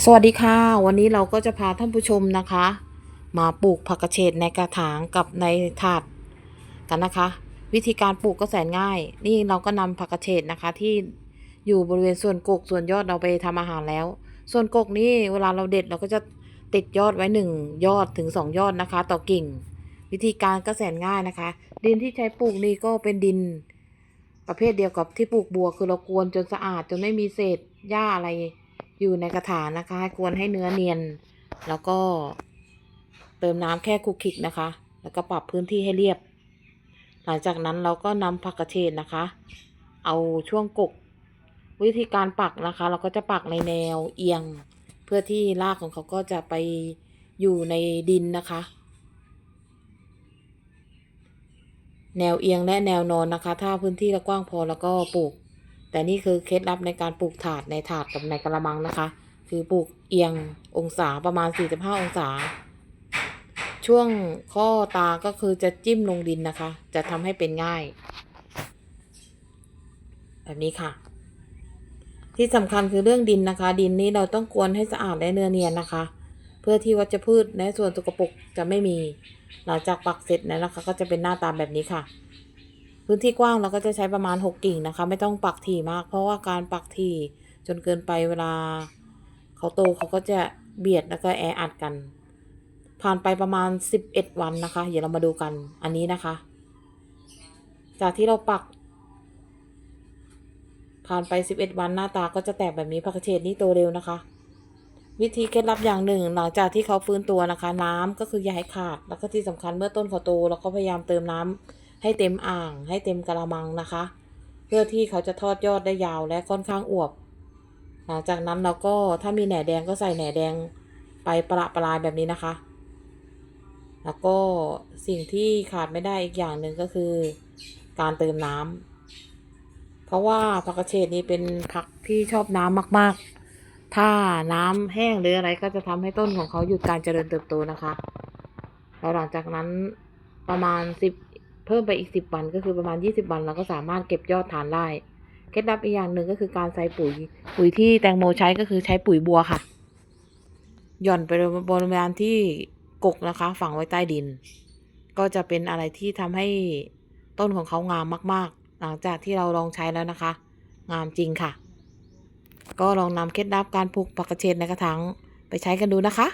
สวัสดีค่ะ วันนี้เราก็จะพาท่านผู้ชมนะคะ มาปลูกผักกระเฉดในกระถางกับในถาดกันนะคะ วิธีการปลูกก็แสนง่าย นี่เราก็นำผักกระเฉดนะคะ ที่อยู่บริเวณส่วนกกส่วนยอดเราไปทำอาหารแล้ว ส่วนกกนี่เวลาเราเด็ดเราก็จะติดยอดไว้หนึ่งยอดถึงสองยอดนะคะ ต่อกิ่ง วิธีการก็แสนง่ายนะคะ ดินที่ใช้ปลูกนี่ก็เป็นดิน ประเภทเดียวกับที่ปลูกบัวคือเรากวนจนสะอาดจนไม่มีเศษหญ้าอะไร อยู่ในกระถางนะคะให้กวนให้เนื้อเนียน แล้วก็เติมน้ำแค่คุกคิกนะคะ แล้วก็ปรับพื้นที่ให้เรียบ หลังจากนั้นเราก็นำผักกระเฉดนะคะ เอาช่วงกก วิธีการปักนะคะ เราก็จะปักในแนวเอียง เพื่อที่รากของเขาก็จะไปอยู่ในดินนะคะ แนวเอียงและแนวนอนนะคะ ถ้าพื้นที่เรากว้างพอแล้วก็ปลูก แต่นี่คือเคล็ดลับในการปลูกถาดในถาดกับในกระมังนะคะ คือปลูกเอียงองศาประมาณ 45 องศา ช่วงข้อตาก็คือจะจิ้มลงดินนะคะ จะทำให้เป็นง่าย แบบนี้ค่ะ ที่สำคัญคือเรื่องดินนะคะ ดินนี้เราต้องกวนให้สะอาดและเนื้อเนียนนะคะ เพื่อที่วัชพืชและส่วนสกปรกจะไม่มี หลังจากปักเสร็จแล้วนะคะ ก็จะเป็นหน้าตาแบบนี้ค่ะ พื้นที่กว้างเราก็จะใช้ประมาณ 6 กิ่งนะคะ ไม่ต้องปักถี่มาก เพราะว่าการปักถี่จนเกินไปเวลาเขาโตเขาก็จะเบียดแล้วก็แออัดกัน ผ่านไปประมาณ 11 วันนะคะ เดี๋ยวเรามาดูกันอันนี้นะคะ จากที่เราปัก ผ่านไป 11 วันหน้าตาก็จะแตกแบบนี้ผักเฉดนี่โตเร็วนะคะ วิธีเคล็ดลับอย่างหนึ่ง หลังจากที่เขาฟื้นตัวนะคะ น้ำก็คืออย่าให้ขาด แล้วก็ที่สำคัญเมื่อต้นเขาโตเราก็พยายามเติมน้ำ ให้เต็มอ่าง ให้เต็มกระมังนะคะ เพื่อที่เขาจะทอดยอดได้ยาวและค่อนข้างอวบ หลังจากนั้นเราก็ถ้ามีแหน่แดงก็ใส่แหน่แดงไปประปรายแบบนี้นะคะ แล้วก็สิ่งที่ขาดไม่ได้อีกอย่างหนึ่งก็คือ การเติมน้ำเพราะว่าผักกระเฉดนี่เป็นผักที่ชอบน้ำมาก ๆ ถ้าน้ำแห้งหรืออะไรก็จะทำให้ต้นของเขาหยุดการเจริญเติบโตนะคะแล้วหลังจากนั้นประมาณสิบ เพิ่มไปอีกสิบวันก็คือประมาณยี่สิบวันเราก็สามารถเก็บยอดทานได้เคล็ดลับอีกอย่างหนึ่งก็คือการใส่ปุ๋ย ปุ๋ยที่แตงโมใช้ก็คือใช้ปุ๋ยบัวค่ะ หย่อนไปบริเวณที่กกนะคะ ฝังไว้ใต้ดิน ก็จะเป็นอะไรที่ทำให้ต้นของเขางามมาก ๆ หลังจากที่เราลองใช้แล้วนะคะ งามจริงค่ะ ก็ลองนำเคล็ดลับการปลูกผักกระเฉดในกระถางไปใช้กันดูนะคะ